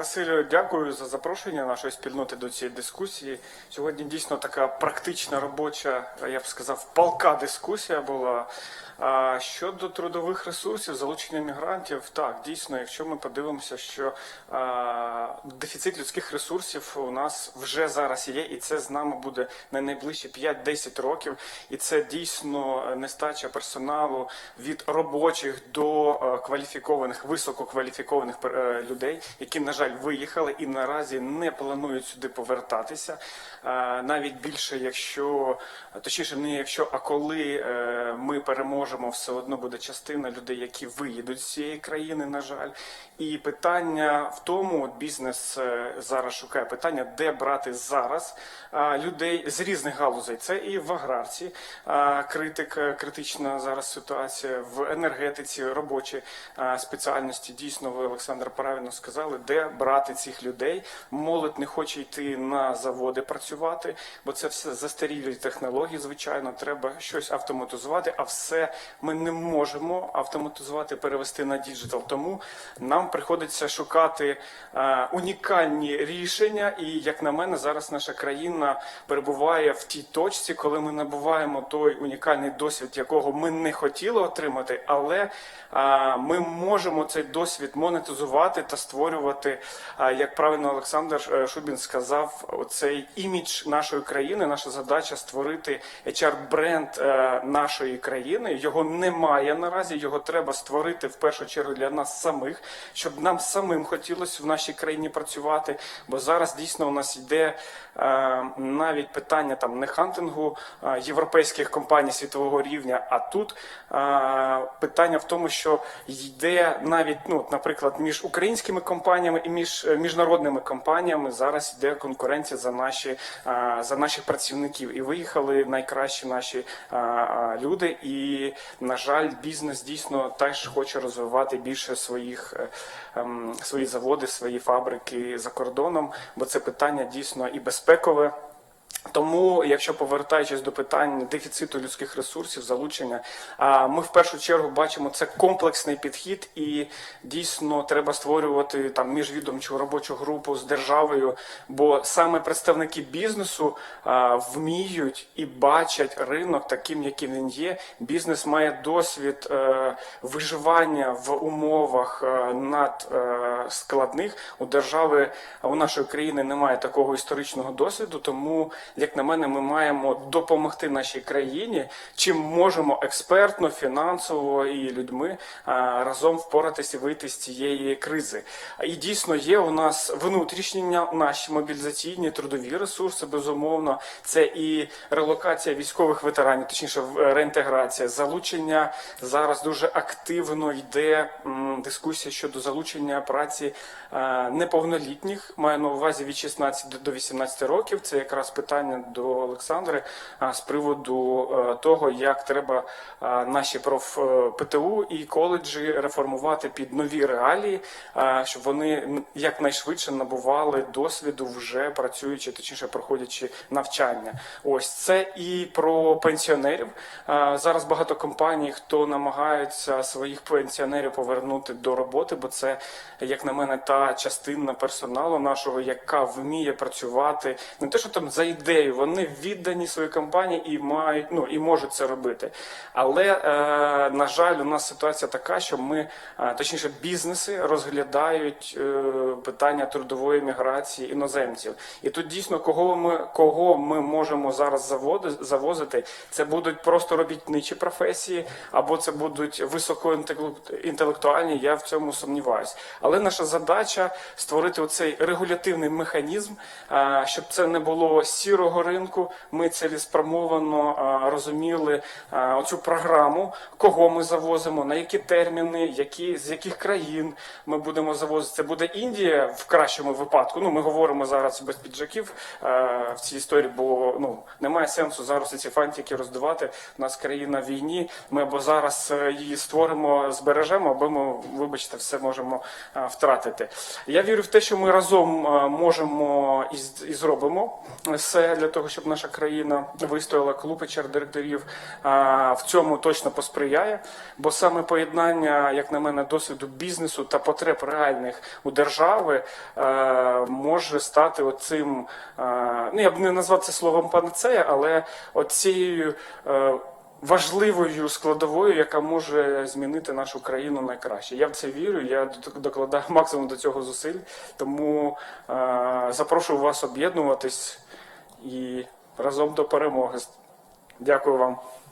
Василю, дякую за запрошення нашої спільноти до цієї дискусії. Сьогодні дійсно така практична робоча, я б сказав, палка дискусія була. А щодо трудових ресурсів, залучення мігрантів, так дійсно, якщо ми подивимося, що дефіцит людських ресурсів у нас вже зараз є, і це з нами буде на найближчі 5-10 років. І це дійсно нестача персоналу від робочих до е, кваліфікованих, висококваліфікованих е, людей, які, на жаль, виїхали і наразі не планують сюди повертатися. Навіть більше, якщо точніше, не якщо, а коли е, ми переможемо, все одно буде частина людей, які виїдуть з цієї країни, на жаль. І питання в тому, от бізнес е, зараз шукає питання, де брати зараз людей з різних галузей. Це і в аграрці е, критик, е, критична зараз ситуація в енергетиці, робочі спеціальності. Дійсно, ви Олександр правильно сказали, де брати цих людей. Молодь не хоче йти на заводи працювати, бо це все застарілі технології. Звичайно, треба щось автоматизувати, а все ми не можемо автоматизувати, перевести на діджитал. Тому нам приходиться шукати е, унікальні рішення. І як на мене, зараз наша країна перебуває в тій точці, коли ми набуваємо той унікальний досвід, якого ми не хотіли отримати, але е, ми можемо цей досвід монетизувати та створювати, як правильно Олександр е, Шубін сказав, оцей імідж нашої країни. Наша задача створити HR-бренд е, нашої країни. Його немає наразі. Його треба створити в першу чергу для нас самих, щоб нам самим хотілося в нашій країні працювати. Бо зараз дійсно у нас йде е, навіть питання там не хантингу європейських компаній світового рівня, а тут питання в тому, що йде навіть, ну, наприклад, між українськими компаніями і між е, міжнародними компаніями зараз йде конкуренція за наші е, за наших працівників. І виїхали найкращі наші е, люди. І, на жаль, бізнес дійсно теж хоче розвивати більше своїх ем, свої заводи, свої фабрики за кордоном, бо це питання дійсно і безпекове. Тому, якщо повертаючись до питань дефіциту людських ресурсів, залучення, ми в першу чергу бачимо це комплексний підхід, і дійсно треба створювати там міжвідомчу робочу групу з державою, бо саме представники бізнесу вміють і бачать ринок таким, яким він є. Бізнес має досвід е, виживання в умовах е, надскладних. У держави у нашої країни немає такого історичного досвіду, тому як на мене, ми маємо допомогти нашій країні, чим можемо експертно, фінансово і людьми разом впоратися і вийти з цієї кризи. І дійсно є у нас внутрішні наші мобілізаційні трудові ресурси, безумовно. Це і релокація військових ветеранів, точніше е, реінтеграція, залучення зараз дуже активно йде дискусія щодо залучення праці е, неповнолітніх. Маю на увазі від 16 до- до 18 років. Це якраз питання до Олександри а, з приводу е, того, як треба е, наші проф е, ПТУ і коледжі реформувати під нові реалії, е, щоб вони якнайшвидше набували досвіду, вже працюючи, точніше проходячи навчання. Ось це і про пенсіонерів. Е, Зараз багато компаній, хто намагається своїх пенсіонерів повернути до роботи, бо це, як на мене, та частина персоналу нашого, яка вміє працювати не те, що там за ідею, вони віддані своїй компанії і мають ну і можуть це робити. Але е, на жаль, у нас ситуація така, що ми, е, точніше, бізнеси розглядають е, питання трудової міграції іноземців. І тут дійсно кого ми кого ми можемо зараз заводи, завозити, це будуть просто робітничі професії, або це будуть високоінтелектуальні. Я в цьому сумніваюся. Але наша задача створити оцей регулятивний механізм, а, щоб це не було сірого ринку. Ми цілеспрямовано розуміли оцю програму, кого ми завозимо, на які терміни, які з яких країн ми будемо завозити. Це буде Індія в кращому випадку. Ну ми говоримо зараз без піджаків в цій історії, бо ну немає сенсу зараз ці фантики роздавати. У нас країна в війні. Ми або зараз е, її створимо, збережемо, або ми, вибачте, все можемо втратити. Я вірю в те, що ми разом можемо і зробимо все. Для того, щоб наша країна вистояла. Клуб HR директорів в цьому точно посприяє, бо саме поєднання, як на мене, досвіду бізнесу та потреб реальних у держави е, може стати оцим. е, ну я б не назвав це словом панацея, але оцією. е, Важливою складовою, яка може змінити нашу країну найкраще. Я в це вірю. Я докладаю максимум до цього зусиль. Тому запрошую вас об'єднуватись і разом до перемоги. Дякую вам.